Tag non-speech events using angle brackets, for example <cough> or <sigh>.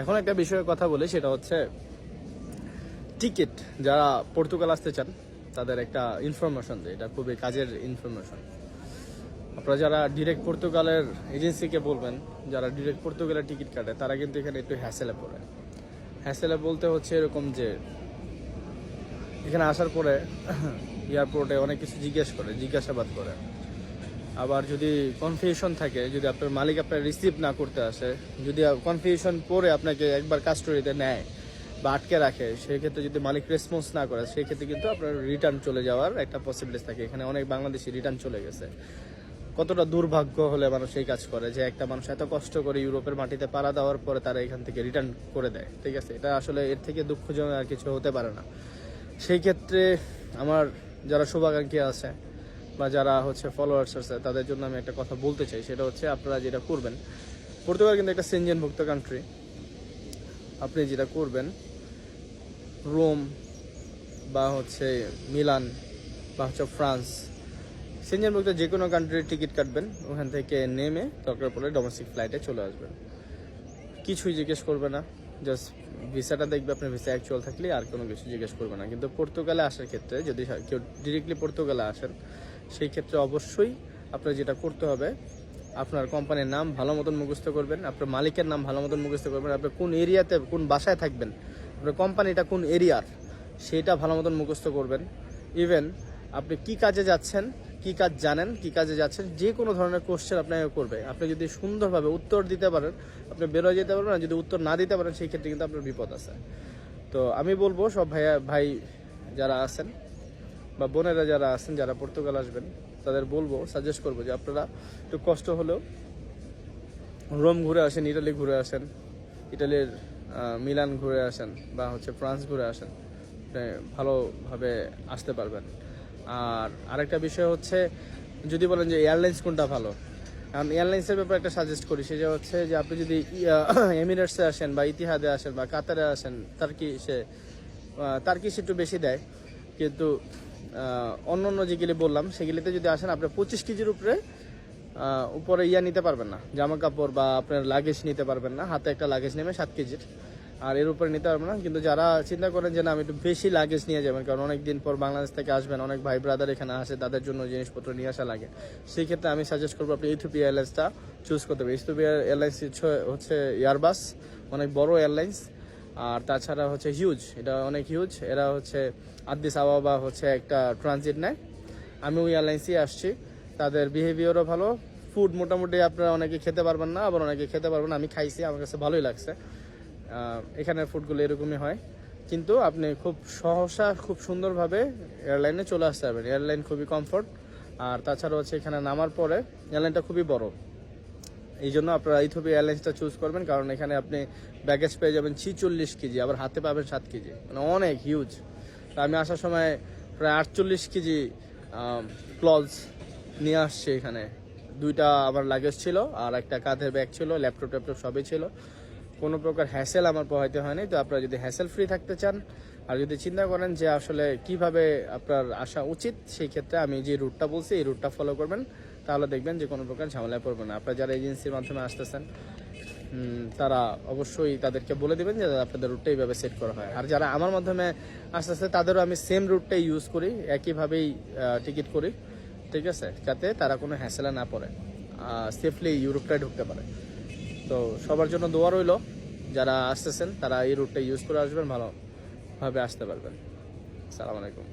এখন একটা বিষয়ের কথা বলি, সেটা হচ্ছে টিকিট, যারা পর্তুগাল আসতে চান, তাদের একটা ইনফরমেশন দেয়, এটা খুবই কাজের ইনফরমেশন আপনারা যারা ডিরেক্ট পর্তুগালের এজেন্সিকে বলবেন, যারা ডিরেক্ট পর্তুগালের টিকিট কাটে, তারা কিন্তু এখানে একটু হ্যাসেলে পড়ে। হ্যাসেলে বলতে হচ্ছে এরকম যে, এখানে আসার পরে <coughs> এয়ারপোর্টে অনেক কিছু জিজ্ঞেস করে, জিজ্ঞাসাবাদ করে। আবার যদি কনফিউশন থাকে, যদি আপনার মালিক আপনার রিসিভ না করতে আসে, যদি কনফিউশন পরে আপনাকে একবার কাস্টডিতে নেয় বা আটকে রাখে, সেক্ষেত্রে যদি মালিক রেসপন্স না করে, সেক্ষেত্রে কিন্তু আপনার রিটার্ন চলে যাওয়ার একটা পসিবিলিটি থাকে। এখানে অনেক বাংলাদেশি রিটার্ন চলে গেছে। কতটা দুর্ভাগ্য হলে মানুষ এই কাজ করে যে একটা মানুষ এত কষ্ট করে ইউরোপের মাটিতে পাড়া দেওয়ার পরে তারা এখান থেকে রিটার্ন করে দেয়। ঠিক আছে? এটা আসলে এর থেকে দুঃখজনক আর কিছু হতে পারে না। সেই ক্ষেত্রে আমার যারা শুভাকাঙ্ক্ষী আছে বা যারা হচ্ছে ফলোয়ার্স আছে, তাদের জন্য আমি একটা কথা বলতে চাই, সেটা হচ্ছে আপনারা যেটা করবেন পর্তুগাল কিন্তু একটা সেনজেনভুক্ত কান্ট্রি আপনি যেটা করবেন রোম বা হচ্ছে মিলান বা হচ্ছে ফ্রান্স সেনজেনভুক্ত যে কোনো কান্ট্রির টিকিট কাটবেন, ওখান থেকে নেমে দরকার পড়লে ডোমেস্টিক ফ্লাইটে চলে আসবেন। কিছুই জিজ্ঞেস করবে না জাস্ট ভিসাটা দেখবে, আপনার ভিসা অ্যাকচুয়াল থাকলে আর কোনো কিছু জিজ্ঞেস করবে না। কিন্তু পর্তুগালে আসার ক্ষেত্রে যদি কেউ ডিরেক্টলি পর্তুগালে আসেন সেই ক্ষেত্রে অবশ্যই আপনার যেটা করতে হবে, আপনার কোম্পানির নাম ভালো মতন মুখস্থ করবেন, আপনার মালিকের নাম ভালো মতন মুখস্থ করবেন আপনি কোন এরিয়াতে, কোন বাসায় থাকবেন, আপনার কোম্পানিটা কোন এরিয়ার, সেটা ভালো মতন মুখস্থ করবেন। ইভেন আপনি কি কাজে যাচ্ছেন, কি কাজ জানেন, কি কাজে যাচ্ছেন, যে কোনো ধরনের কোশ্চেন আপনাকে করবে। আপনি যদি সুন্দরভাবে উত্তর দিতে পারেন, আপনি বেরোয় যেতে পারবেন আর যদি উত্তর না দিতে পারেন, সেই ক্ষেত্রে কিন্তু আপনার বিপদ আছে। তো আমি বলব সব ভাইয়া ভাই যারা আছেন বা বোনেরা যারা আছেন, যারা পর্তুগাল আসবেন, তাদের বলব সাজেস্ট করব যে আপনারা একটু কষ্ট হলেও রোম ঘুরে আসেন, ইটালি ঘুরে আসেন, ইটালির মিলান ঘুরে আসেন বা হচ্ছে ফ্রান্স ঘুরে আসেন ভালোভাবে আসতে পারবেন। আর আরেকটা বিষয় হচ্ছে, যদি বলেন যে এয়ারলাইন্স কোনটা ভালো? কারণ এয়ারলাইন্সের ব্যাপারে একটা সাজেস্ট করি, সেটা হচ্ছে যে আপনি যদি এমিরেটসে আসেন বা ইতিহাদে আসেন বা কাতারে আসেন, তার কি সে তার কি সে একটু বেশি দেয়? কিন্তু অন্য অন্য যেগুলি বললাম সেগুলিতে যদি আসেন, আপনি পঁচিশ কেজির উপরে উপরে ইয়া নিতে পারবেন না। জামা কাপড় বা আপনার লাগেজ নিতে পারবেন না। হাতে একটা লাগেজ নেবে সাত কেজির। আর এর উপরে নিতে পারবেন না। কিন্তু যারা চিন্তা করেন যে, না, আমি একটু বেশি লাগেজ নিয়ে যাবেন, কারণ অনেক দিন পর বাংলাদেশ থেকে আসবেন, অনেক ভাই ব্রাদার এখানে আসে, তাদের জন্য জিনিসপত্র নিয়ে আসা লাগে। সেই ক্ষেত্রে আমি সাজেস্ট করব, আপনি ইথিওপিয়া এয়ারলাইন্সটা চুজ করতে হবে ইথিওপিয়া এয়ারলাইন্স হচ্ছে এয়ারবাস অনেক বড় এয়ারলাইন্স আর তাছাড়া হচ্ছে হিউজ এটা অনেক হিউজ এরা হচ্ছে আদিস আবাবা হচ্ছে একটা ট্রানজিট নেয়। আমি ওই এয়ারলাইন্সই আসছি। তাদের বিহেভিয়ারও ভালো। ফুড মোটামুটি আপনারা অনেকে খেতে পারবেন না, আবার অনেকে খেতে পারবেন আমি খাইছি, আমার কাছে ভালোই লাগছে। এখানের ফুডগুলো এরকমই হয়। কিন্তু আপনি খুব সহসা, খুব সুন্দরভাবে এয়ারলাইনে চলে আসতে পারবেন। এয়ারলাইন খুবই কমফোর্ট আর তাছাড়া হচ্ছে এখানে নামার পরে এয়ারলাইনটা খুবই বড়। এই জন্য আপনারা ইথোপিয়া এয়ারলাইন্সটা চুজ করবেন, কারণ এখানে আপনি ব্যাগেজ পেয়ে যাবেন ছিচল্লিশ কেজি, আবার হাতে পাবেন সাত কেজি। মানে অনেক হিউজ আমি আসার সময় প্রায় আটচল্লিশ কেজি ক্লজ নিয়ে আসছি এখানে। দুইটা আমার লাগেজ ছিল, আর একটা কাঁধের ব্যাগ ছিল ল্যাপটপ ট্যাপটপ সবই ছিল। কোনো প্রকার হ্যাসেল আমার পোহাইতে হয়নি। তো আপনারা যদি হ্যাসেল ফ্রি থাকতে চান, আর যদি চিন্তা করেন যে আসলে কীভাবে আপনার আসা উচিত, সেই ক্ষেত্রে আমি যে রুটটা বলছি, এই রুটটা ফলো করবেন। তাহলে দেখবেন যে কোনো প্রকার ঝামেলায় পড়বেন না। আপনারা যারা এজেন্সির মাধ্যমে আসতেছেন তারা অবশ্যই তাদেরকে বলে দেবেন যে আপনাদের রুটটা এইভাবে সেট করা হয়। আর যারা আমার মাধ্যমে আস্তে আস্তে তাদেরও আমি সেম রুটটাই ইউজ করি, একইভাবেই টিকিট করি, ঠিক আছে? যাতে তারা কোনো হ্যাসেলা না পড়ে সেফলি ইউরোপটায় ঢুকতে পারে। তো সবার জন্য দোয়া রইল, যারা আসতেছেন, তারা এই রুটটা ইউজ করে আসবেন, ভালোভাবে আসতে পারবেন। সালাম আলাইকুম।